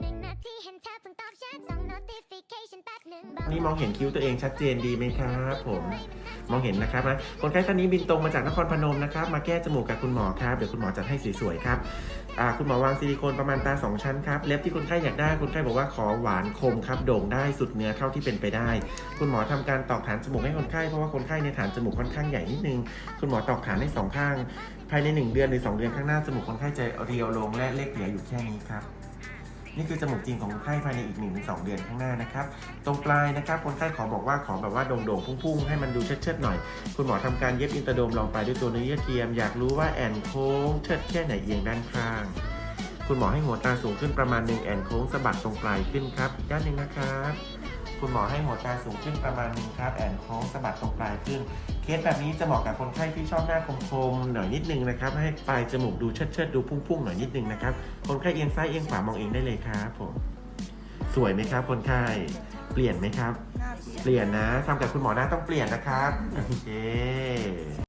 หนึ่งนาทีเห็นเธอเพิ่งตอบแชทส่ง notification แป๊บหนึ่งนี่มองเห็นคิ้วตัวเองชัดเจนดีไหมครับผมมองเห็นนะครับนะคนไข้ท่านนี้บินตรงมาจากนครพนมนะครับ มาแก้จมูกกับคุณหมอครับเดี๋ยวคุณหมอจัดให้สวยๆครับอ่าคุณหมอวางซิลิโคนประมาณตา 2 ชั้นครับเล็บที่คนไข้อยากได้คนไข้บอกว่าขอหวานคมครับโด่งได้สุดเนื้อเท่าที่เป็นไปได้ คุณหมอทำการตอกฐานจมูกให้คนไข้เพราะว่าคนไข้ในฐานจมูกค่อนข้างใหญ่นิดนึง คุณหมอตอกฐานให้สองข้าง ภายใน 1 เดือนหรือ 2 เดือนข้างหน้าจมูกคนไข้จะเรียวลงและเล็กเหลืออยู่แค่นี้ครับ นี่คือจมูกจริงของคนไข้ภายในอีก1นถึงสเดือนข้างหน้านะครับ ตรงปลายนะครับคนไข้ขอบอกว่าขอแบบว่าโด่งๆพุ่งๆ ให้มันดูเชิดๆหน่อย คุณหมอทำการเย็บอินเตอร์โดมลองไปด้วยตัวเนื้อเยื่อเทียม อยากรู้ว่าแอนโค้งเชิดแค่ไหนเอียงด้านข้าง คุณหมอให้หัวตาสูงขึ้นประมาณหนึ่งแอนโค้งสะบัดตรงปลายขึ้นครับอีกด้านหนึ่งนะครับ คุณหมอให้หัวตาสูงขึ้นประมาณหนึงครับแอนโค้งสะบัดตรงปลายขึ้น เคสแบบนี้จะเหมาะกับคนไข้ที่ชอบหน้าคมๆหน่อยนิดนึงนะครับ ให้ปลายจมูกดูเชิดๆดูพุ่งๆหน่อยนิดนึงนะครับ คนไข้เอียงซ้ายเอียงขวามองเองได้เลยครับผมสวยไหมครับ คนไข้เปลี่ยนไหมครับหน้าเปลี่ยนเปลี่ยนนะทำกับคุณหมอหน้าต้องเปลี่ยนนะครับโอเค